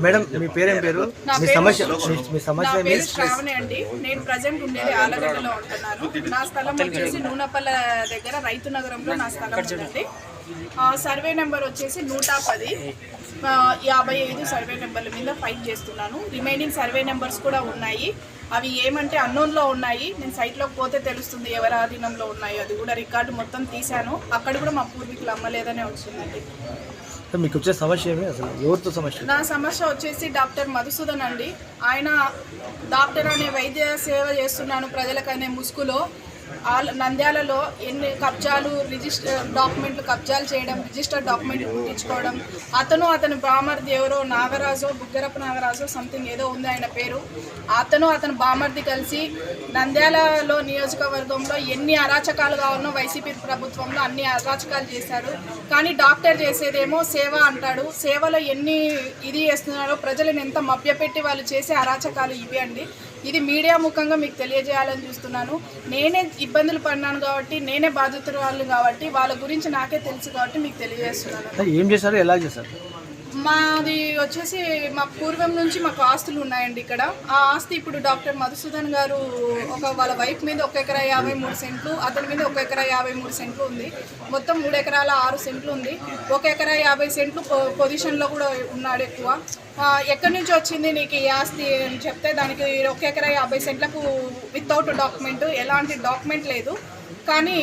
Madam మీ పేరేం పేరు? మీ సమస్య మీ- సమస్య శ్రావణి అండి. నేను ప్రజెంట్ ఉండేది ఆలగడ్డలో ఉంటున్నాను. నా స్థలం వచ్చేసి నూనపల్ల దగ్గర రైతు నగరంలో నా స్థలం ఉందండి సర్వే నెంబర్ వచ్చేసి నూట పది. యాభై ఐదు సర్వే నెంబర్ల మీద ఫైట్ చేస్తున్నాను. రిమైనింగ్ సర్వే నెంబర్స్ కూడా ఉన్నాయి. అవి ఏమంటే అన్నోన్లో ఉన్నాయి. నేను సైట్లోకి పోతే తెలుస్తుంది ఎవరి ఆధీనంలో ఉన్నాయి. అది కూడా రికార్డు మొత్తం తీశాను. అక్కడ కూడా మా పూర్వీకులు అమ్మలేదనే వచ్చిందండి. మీకు వచ్చే సమస్య ఏమి? అసలు ఎవరితో సమస్య? నా సమస్య వచ్చేసి డాక్టర్ మధుసూదన్ అండి. ఆయన డాక్టర్ అనే వైద్య సేవ చేస్తున్నాను ప్రజలకనే ముసుగులో. నంద్యాలలో ఎన్ని కబ్జాలు రిజిస్టర్ డాక్యుమెంట్లు కబ్జాలు చేయడం రిజిస్టర్ డాక్యుమెంట్ పుట్టించుకోవడం అతను అతని బామర్ది ఎవరో నాగరాజు బుగ్గరప్ప నాగరాజు సంథింగ్ ఏదో ఉంది ఆయన పేరు. అతను అతని బామర్ది కలిసి నంద్యాలలో నియోజకవర్గంలో ఎన్ని అరాచకాలు కావాలనో వైసీపీ ప్రభుత్వంలో అన్ని అరాచకాలు చేశారు. కానీ డాక్టర్ చేసేదేమో సేవ అంటాడు. సేవలో ఎన్ని ఇది చేస్తున్నారో ప్రజలను ఎంత మభ్యపెట్టి వాళ్ళు చేసే అరాచకాలు ఇవి అండి. ఇది మీడియా ముఖంగా మీకు తెలియజేయాలని చూస్తున్నాను. నేనే ఇబ్బందులు పడినాను కాబట్టి నేనే బాధితురాలు కాబట్టి వాళ్ళ గురించి నాకే తెలుసు కాబట్టి మీకు తెలియజేస్తున్నాను. ఏం చేశారు? ఎలా చేశారు? మాది వచ్చేసి మా పూర్వం నుంచి మాకు ఆస్తులు ఉన్నాయండి ఇక్కడ. ఆ ఆస్తి ఇప్పుడు డాక్టర్ మధుసూదన్ గారు ఒక వాళ్ళ వైఫ్ మీద ఒక ఎకరా యాభై మూడు సెంట్లు అతని మీద ఒక ఎకరా యాభై మూడు సెంట్లు ఉంది. మొత్తం మూడు ఎకరాల ఆరు సెంట్లు ఉంది. ఒక ఎకరా యాభై సెంట్లు పొ- పొజిషన్లో కూడా ఉన్నాడు ఎక్కువ. ఎక్కడి నుంచి వచ్చింది నీకు ఈ ఆస్తి అని చెప్తే దానికి ఒక ఎకరా యాభై సెంట్లకు వితౌట్ డాక్యుమెంట్ ఎలాంటి డాక్యుమెంట్ లేదు. కానీ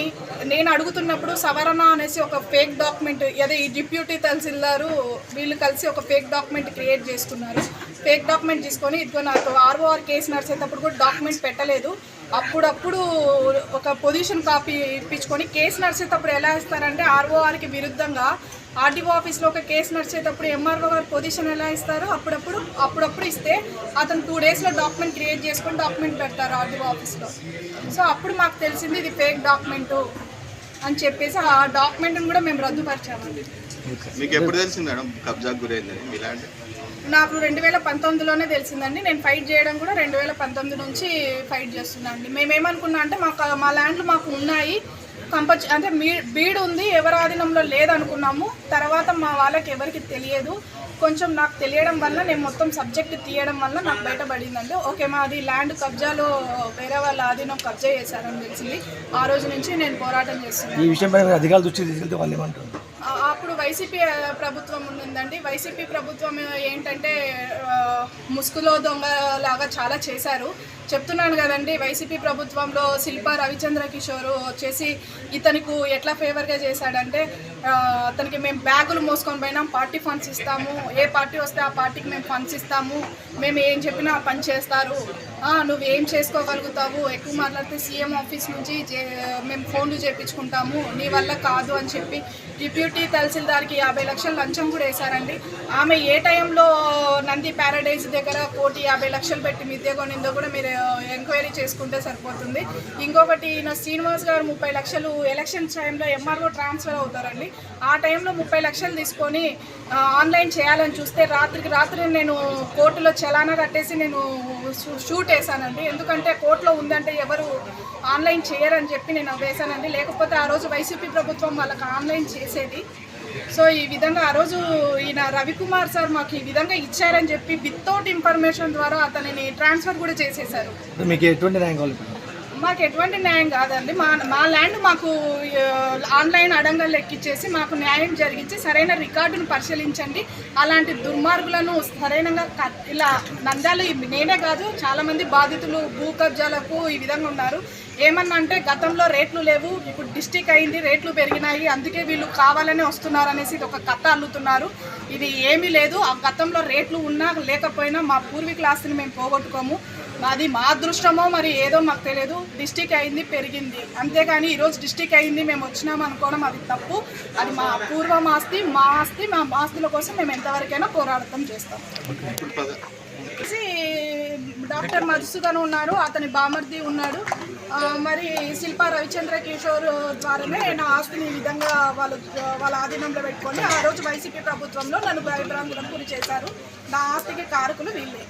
నేను అడుగుతున్నప్పుడు సవరణ అనేసి ఒక ఫేక్ డాక్యుమెంట్ అదే ఈ డిప్యూటీ తహసీల్దారు వీళ్ళు కలిసి ఒక ఫేక్ డాక్యుమెంట్ క్రియేట్ చేసుకున్నారు. ఫేక్ డాక్యుమెంట్ తీసుకొని ఇదిగో నాకు ఆర్ఓఆర్ కేసు నడిచేటప్పుడు కూడా డాక్యుమెంట్ పెట్టలేదు. అప్పుడప్పుడు ఒక పొజిషన్ కాపీ ఇప్పించుకొని కేసు నడిచేటప్పుడు ఎలా ఇస్తారంటే ఆర్ఓఆర్కి విరుద్ధంగా ఆర్డీఓ ఆఫీస్లో ఒక కేసు నడిచేటప్పుడు ఎంఆర్ఓ గారు పొజిషన్ ఎలా ఇస్తారో అప్పుడప్పుడు అప్పుడప్పుడు ఇస్తే అతను టూ డేస్లో డాక్యుమెంట్ క్రియేట్ చేసుకొని డాక్యుమెంట్ పెడతారు ఆర్డీఓ ఆఫీస్లో. సో అప్పుడు మాకు తెలిసింది ఇది ఫేక్ డాక్యుమెంటు అని చెప్పేసి ఆ డాక్యుమెంట్ని కూడా మేము రద్దుపరిచామండి. మీకు ఎప్పుడు తెలిసింది మేడం కబ్జాకు గురైందని? ఇలాంటి నాకు రెండు వేల పంతొమ్మిదిలోనే తెలిసిందండి. నేను ఫైట్ చేయడం కూడా రెండు వేల పంతొమ్మిది నుంచి ఫైట్ చేస్తున్నాను అండి మేమేమనుకున్నా అంటే మాకు మా ల్యాండ్లు మాకు ఉన్నాయి. కంపల్స అంటే మీ బీడ్ ఉంది ఎవరి ఆధీనంలో లేదనుకున్నాము. తర్వాత మా వాళ్ళకి ఎవరికి తెలియదు. కొంచెం నాకు తెలియడం వల్ల నేను మొత్తం సబ్జెక్ట్ తీయడం వల్ల నాకు బయటపడిందండి. ఓకే మాది ల్యాండ్ కబ్జాలో వేరే వాళ్ళ ఆధీనం కబ్జా చేశారని తెలిసింది. ఆ రోజు నుంచి నేను పోరాటం చేస్తున్నాను. ఈ విషయం పైన అధికారులు దృష్టి తీసుకెళ్తే వాళ్ళు ఏమంటారు? వైసీపీ ప్రభుత్వం ఉందండి. వైసీపీ ప్రభుత్వం ఏంటంటే ముసుగులో దొంగ లాగా చాలా చేశారు. చెప్తున్నాను కదండి వైసీపీ ప్రభుత్వంలో శిల్ప రవిచంద్ర కిషోర్ వచ్చేసి ఇతనికి ఎట్లా ఫేవర్గా చేశాడంటే అతనికి మేము బ్యాగులు మోసుకొని పోయినాం పార్టీ ఫండ్స్ ఇస్తాము. ఏ పార్టీ వస్తే ఆ పార్టీకి మేము ఫండ్స్ ఇస్తాము. మేము ఏం చెప్పినా పని చేస్తారు. నువ్వు ఏం చేసుకోగలుగుతావు? ఎక్కువ మాట్లాడితే సీఎం ఆఫీస్ నుంచి మేము ఫోన్లు చేపించుకుంటాము. నీ వల్ల కాదు అని చెప్పి డిప్యూటీ తహసీల్దార్కి యాభై లక్షలు లంచం కూడా వేశారండి. ఆమె ఏ టైంలో నంది ప్యారడైజ్ దగ్గర కోటి యాభై లక్షలు పెట్టి మిద్దె కొనిందో కూడా మీరు ఎంక్వైరీ చేసుకుంటే సరిపోతుంది. ఇంకొకటి ఈయన శ్రీనివాస్ గారు ముప్పై లక్షలు ఎలక్షన్ టైంలో ఎంఆర్ఓ ట్రాన్స్ఫర్ అవుతారండి. ఆ టైంలో ముప్పై లక్షలు తీసుకొని ఆన్లైన్ చేయాలని చూస్తే రాత్రికి రాత్రి నేను కోర్టులో చలానా కట్టేసి నేను షూట్ షూట్ ఎందుకంటే కోర్టులో ఉందంటే ఎవరు ఆన్లైన్ చేయరని చెప్పి నేను వేసానండి లేకపోతే ఆ రోజు వైసీపీ ప్రభుత్వం వాళ్ళకి ఆన్లైన్ చేసేది. సో ఈ విధంగా ఆ రోజు ఈయన రవికుమార్ సార్ మాకు ఈ విధంగా ఇచ్చారని చెప్పి వితౌట్ ఇన్ఫర్మేషన్ ద్వారా అతనిని ట్రాన్స్ఫర్ కూడా చేసేశారు. మీకు ఎటువంటి ర్యాంక్ మాకు ఎటువంటి న్యాయం కాదండి. మా మా ల్యాండ్ మాకు ఆన్లైన్ అడంగల్ ఎక్కిచ్చేసి మాకు న్యాయం జరిగించి సరైన రికార్డును పరిశీలించండి. అలాంటి దుర్మార్గులను సరైనగా ఇలా నంద్యాలు నేనే కాదు చాలామంది బాధితులు భూ కబ్జాలకు ఈ విధంగా ఉన్నారు. ఏమన్నా అంటే గతంలో రేట్లు లేవు ఇప్పుడు డిస్టిక్ అయింది రేట్లు పెరిగినాయి అందుకే వీళ్ళు కావాలనే వస్తున్నారు అనేసి ఇది ఒక కథ అల్లుతున్నారు. ఇది ఏమీ లేదు. ఆ గతంలో రేట్లు ఉన్నా లేకపోయినా మా పూర్వీకుల ఆస్తిని మేము పోగొట్టుకోము. అది మా అదృష్టమో మరి ఏదో మాకు తెలియదు. డిస్టిక్ అయింది పెరిగింది. అంతేకాని ఈరోజు డిస్టిక్ అయింది మేము వచ్చినాం అనుకోవడం అది తప్పు. అది మా పూర్వం ఆస్తి మా ఆస్తి మా ఆస్తుల కోసం మేము ఎంతవరకైనా పోరాటం చేస్తాం. డాక్టర్ మధుసూదన్ ఉన్నారు అతని బామర్ది ఉన్నాడు. మరి శిల్పా రవిచంద్ర కిషోర్ ద్వారానే నా ఆస్తిని ఈ విధంగా వాళ్ళు వాళ్ళ ఆధీనంలో పెట్టుకొని ఆ రోజు వైసీపీ ప్రభుత్వంలో నన్ను భయభ్రాంతులకు గురి చేశారు. నా ఆస్తికి కారకులు వీళ్ళే.